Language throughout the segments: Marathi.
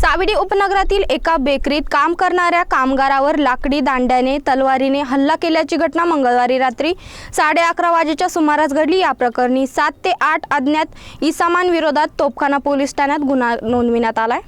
साविडी उपनगरातील एका बेकरीत काम करणाऱ्या कामगारावर लाकडी दांड्याने तलवारीने हल्ला केल्याची घटना मंगळवारी रात्री साडे अकरा वाजेच्या सुमारास घडली. या प्रकरणी सात ते आठ अज्ञात इसामांविरोधात तोपखाना पोलीस ठाण्यात गुन्हा नोंदविण्यात आलाय.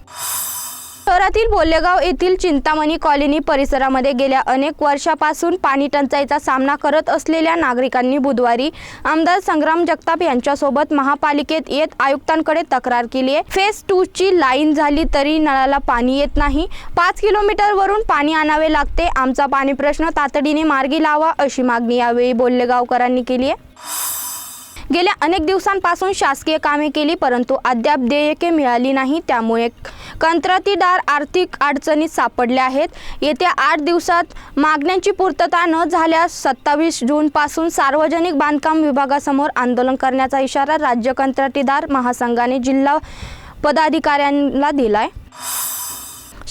शहरातील बोल्लेगाव येथील चिंतामणी कॉलनी परिसरामध्ये गेल्या अनेक वर्षापासून पाणी टंचाईचा सामना करत असलेल्या नागरिकांनी बुधवारी आमदार संग्राम जगताप यांच्यासोबत महापालिकेत येत आयुक्तांकडे तक्रार केली आहे. फेज टू ची लाईन झाली तरी नळाला पाणी येत नाही. पाच किलोमीटरवरून पाणी आणावे लागते. आमचा पाणी प्रश्न तातडीने मार्गी लावा अशी मागणी यावेळी बोल्लेगावकरांनी केली आहे. गेल्या अनेक दिवसांपासून शासकीय कामे केली परंतु अद्याप देयके मिळाली नाही. त्यामुळे कंत्राटीदार आर्थिक अडचणीत सापडले आहेत. येत्या आठ दिवसात मागण्यांची पूर्तता न झाल्यास सत्तावीस जूनपासून सार्वजनिक बांधकाम विभागासमोर आंदोलन करण्याचा इशारा राज्य कंत्राटीदार महासंघाने जिल्हा पदाधिकाऱ्यांना दिलाय.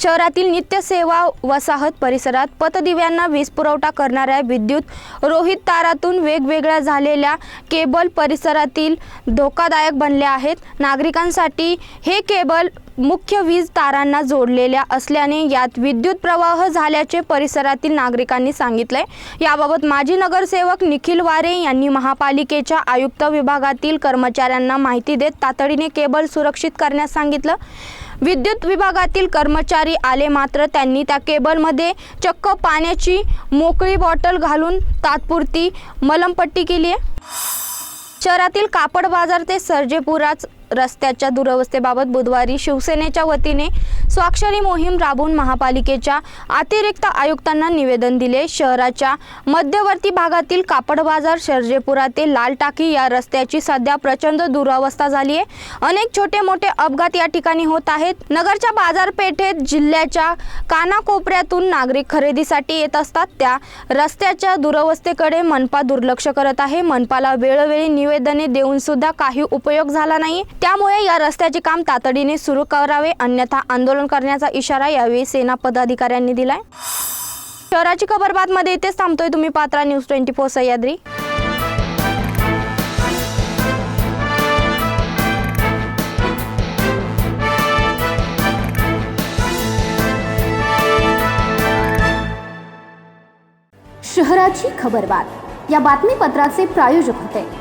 शहरातील नित्यसेवा वसाहत परिसरात पतदिव्यांना वीज पुरवठा करणाऱ्या विद्युत रोहित तारातून वेगवेगळ्या झालेल्या केबल परिसरातील धोकादायक बनले आहेत. नागरिकांसाठी हे केबल मुख्य वीज तारांना जोडलेल्या असल्याने यात विद्युत प्रवाह झाल्याचे परिसरातील नागरिकांनी सांगितले याबाबत माजी नगरसेवक निखिल वारे यांनी महापालिकेच्या आयुक्त विभागातील कर्मचाऱ्यांना माहिती देत तातडीने केबल सुरक्षित करण्यास सांगितलं. विद्युत विभागातील कर्मचारी आले मात्र त्यांनी त्या केबलमध्ये चक्क पाण्याची मोकळी बॉटल घालून तात्पुरती मलमपट्टी केली आहे. शहरातील कापड बाजार ते सर्जेपुराच रस्त्याच्या दुरवस्थेबाबत बुधवारी शिवसेनेच्या वतीने स्वाक्षरी मोहीम राबवून महापालिकेच्या अतिरिक्त आयुक्तांना निवेदन दिले. शहराच्या मध्यवर्ती भागातील कापड बाजार शर्जेपुरा ते लाल टाकी या रस्त्याची सध्या प्रचंड दुरावस्था झाली आहे. अनेक छोटे मोठे अपघात या ठिकाणी होत आहेत. नगरच्या बाजारपेठेत जिल्ह्याच्या कानाकोपऱ्यातून नागरिक खरेदीसाठी येत असतात. त्या रस्त्याच्या दुरवस्थेकडे मनपा दुर्लक्ष करत आहे. मनपाला वेळोवेळी निवेदने देऊन सुद्धा काही उपयोग झाला नाही. त्यामुळे या रस्त्याचे काम तातडीने सुरू करावे अन्यथा आंदोलन करण्याचा इशारा यावेळी सेना पदाधिकाऱ्यांनी दिलाय. शहराची खबरमध्ये इथेच थांबतोय तुम्ही पात्रा न्यूज ट्वेंटी फोर सह्याद्री. शहराची खबरबात या बातमीपत्राचे प्रायोजक होते.